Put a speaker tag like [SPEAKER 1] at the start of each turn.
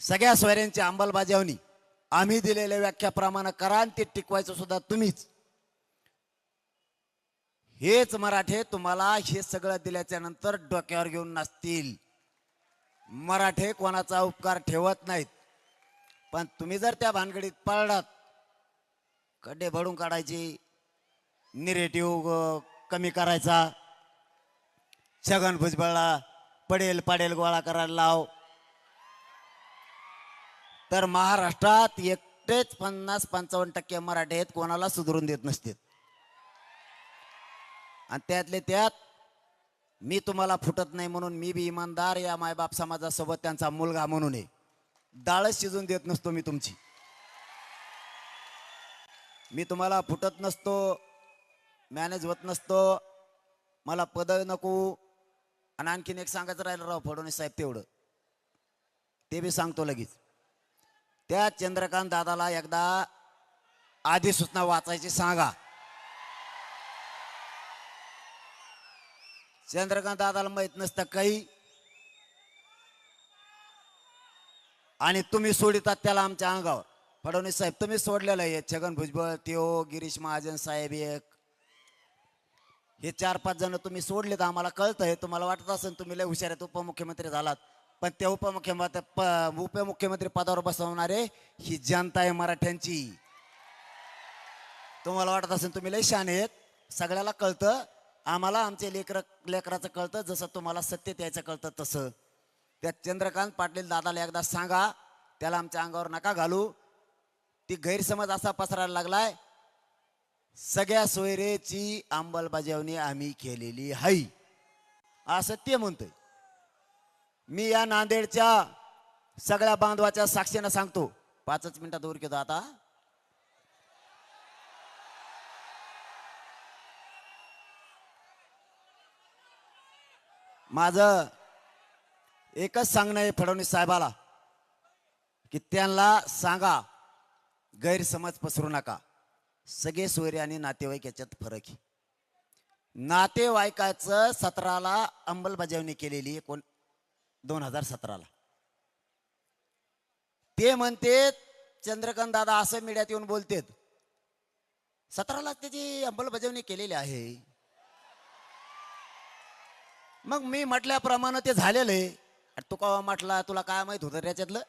[SPEAKER 1] सगळ्या सोयऱ्यांची अंमलबजावणी. आम्ही दिलेल्या व्याख्याप्रमाणे करा ते टिकवायचं सुद्धा तुम्हीच. हेच मराठे तुम्हाला हे सगळं दिल्याच्या नंतर डोक्यावर घेऊन नसतील मराठे कोणाचा उपकार ठेवत नाहीत. पण तुम्ही जर त्या भानगडीत पळलात खड्डे भरून काढायचे निरेटिव्ह कमी करायचा छगन भुजबळला पडेल पाडेल गोळा करायला लाव. तर महाराष्ट्रात एकटेच पन्नास पंचावन्न टक्के मराठे आहेत कोणाला सुधरून देत नसतील. आणि त्यातले त्यात मी तुम्हाला फुटत नाही म्हणून मी बी इमानदार या मायबाप समाजासोबत त्यांचा मुलगा म्हणून आहे. डाळच शिजून देत नसतो मी तुमची. मी तुम्हाला फुटत नसतो मॅनेज होत नसतो मला पद नको. आणि आणखीन एक सांगायचं राहिलं राव फडणवीस साहेब तेवढं. ते बी सांगतो लगेच. त्या चंद्रकांत दादाला एकदा आधी सूचना वाचायची सांगा. चंद्रकांत दादाला माहीत नसतं काही. आणि तुम्ही सोडितात त्याला आमच्या अंगावर. फडणवीस साहेब तुम्ही सोडलेलं आहे. छगन भुजबळ त्यो गिरीश महाजन साहेब एक. हे चार पाच जण तुम्ही सोडलेत आम्हाला कळतं हे. तुम्हाला वाटत असेल तुम्ही लय हुशार आहेत उपमुख्यमंत्री झालात. पण त्या उपमुख्यमंत्री प- उपमुख्यमंत्री पदावर बसवणारे ही जनता आहे मराठ्यांची. तुम्हाला वाटत असेल तुम्ही लय शान आहेत. सगळ्याला कळतं. आम्हाला आमचे लेकर लेकराचं कळतं. जसं तुम्हाला सत्य द्यायचं कळतं तसं. त्या चंद्रकांत पाटील दादाला एकदा सांगा. त्याला आमच्या अंगावर नका घालू. ती गैरसमज असा पसरायला लागलाय. सगळ्या सोयरेची अंमलबजावणी आम्ही केलेली आहे. असं ते म्हणतोय. मी या नांदेडच्या सगळ्या बांधवाच्या साक्षीनं सांगतो. पाचच मिनिटात दूर घेतो आता. माझं एकच सांगणं आहे फडणवीस साहेबाला की त्यांना सांगा गैरसमज पसरू नका. सगळे सोयरे आणि नातेवाईक याच्यात फरक आहे. नातेवाईकाचं सतराला अंमलबजावणी केलेली आहे. कोण? दोन हजार सतराला. ते म्हणते चंद्रकांत दादा असं मीडियात येऊन बोलतेत. सतराला त्याची अंमलबजावणी केलेली आहे. मग मी म्हटल्याप्रमाणे ते झालेलं आहे. आणि म्हटला तुला काय माहीत होतं त्याच्यातलं?